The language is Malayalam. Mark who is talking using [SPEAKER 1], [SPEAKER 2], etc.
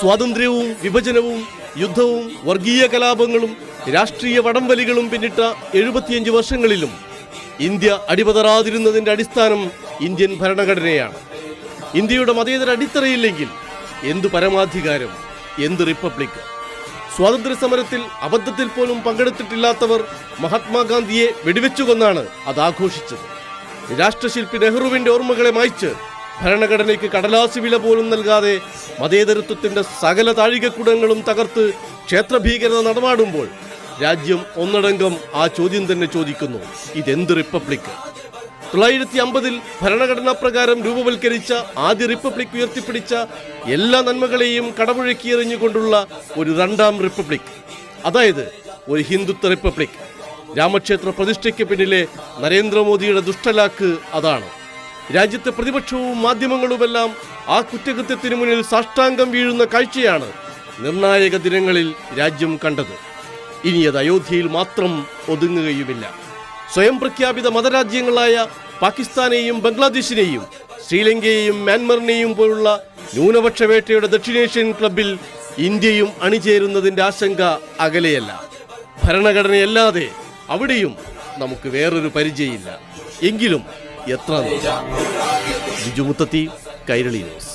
[SPEAKER 1] സ്വാതന്ത്ര്യവും വിഭജനവും യുദ്ധവും വർഗീയ കലാപങ്ങളും രാഷ്ട്രീയ വടംവലികളും പിന്നിട്ട എഴുപത്തിയഞ്ച് വർഷങ്ങളിലും ഇന്ത്യ അടിപതറാതിരുന്നതിന്റെ അടിസ്ഥാനം ഇന്ത്യൻ ഭരണഘടനയാണ്. ഇന്ത്യയുടെ മതേതര അടിത്തറയില്ലെങ്കിൽ എന്തു പരമാധികാരം എന്ത് റിപ്പബ്ലിക്? സ്വാതന്ത്ര്യ സമരത്തിൽ അബദ്ധത്തിൽ പോലും പങ്കെടുത്തിട്ടില്ലാത്തവർ മഹാത്മാഗാന്ധിയെ വെടിവെച്ചുകൊന്നാണ് അത് ആഘോഷിച്ചത്. രാഷ്ട്രശില്പി നെഹ്റുവിന്റെ ഓർമ്മകളെ മായ്ച്ച് ഭരണഘടനയ്ക്ക് കടലാസി വില പോലും നൽകാതെ മതേതരത്വത്തിന്റെ സകല താഴികക്കുടങ്ങളും തകർത്ത് ക്ഷേത്രഭീകരത നടമാടുമ്പോൾ രാജ്യം ഒന്നടങ്കം ആ ചോദ്യം തന്നെ ചോദിക്കുന്നു. ഇതെന്ത് റിപ്പബ്ലിക്? തൊള്ളായിരത്തി അമ്പതിൽ ഭരണഘടനാ പ്രകാരം രൂപവൽക്കരിച്ച ആദ്യ റിപ്പബ്ലിക് ഉയർത്തിപ്പിടിച്ച എല്ലാ നന്മകളെയും കടമുഴക്കിയെറിഞ്ഞുകൊണ്ടുള്ള ഒരു രണ്ടാം റിപ്പബ്ലിക്. അതായത് ഒരു ഹിന്ദുത്വ റിപ്പബ്ലിക്. രാമക്ഷേത്ര പ്രതിഷ്ഠയ്ക്ക് പിന്നിലെ നരേന്ദ്രമോദിയുടെ ദുഷ്ടലാക്ക് അതാണ്. രാജ്യത്തെ പ്രതിപക്ഷവും മാധ്യമങ്ങളുമെല്ലാം ആ കുറ്റകൃത്യത്തിന് മുന്നിൽ സാഷ്ടാംഗം വീഴുന്ന കാഴ്ചയാണ് നിർണായക ദിനങ്ങളിൽ രാജ്യം കണ്ടത്. ഇനി അത് അയോധ്യയിൽ മാത്രം ഒതുങ്ങുകയുമില്ല. സ്വയം പ്രഖ്യാപിത മതരാജ്യങ്ങളായ പാകിസ്ഥാനെയും ബംഗ്ലാദേശിനെയും ശ്രീലങ്കയെയും മ്യാൻമറിനെയും പോലുള്ള ന്യൂനപക്ഷ വേട്ടയുടെ ദക്ഷിണേഷ്യൻ ക്ലബിൽ ഇന്ത്യയും അണിചേരുന്നതിന്റെ ആശങ്ക അകലെയല്ല. ഭരണഘടനയല്ലാതെ അവിടെയും നമുക്ക് വേറൊരു പരിചയമില്ല. എങ്കിലും എത്ര? ബിജു മുത്തത്തി കൈരളി ന്യൂസ്.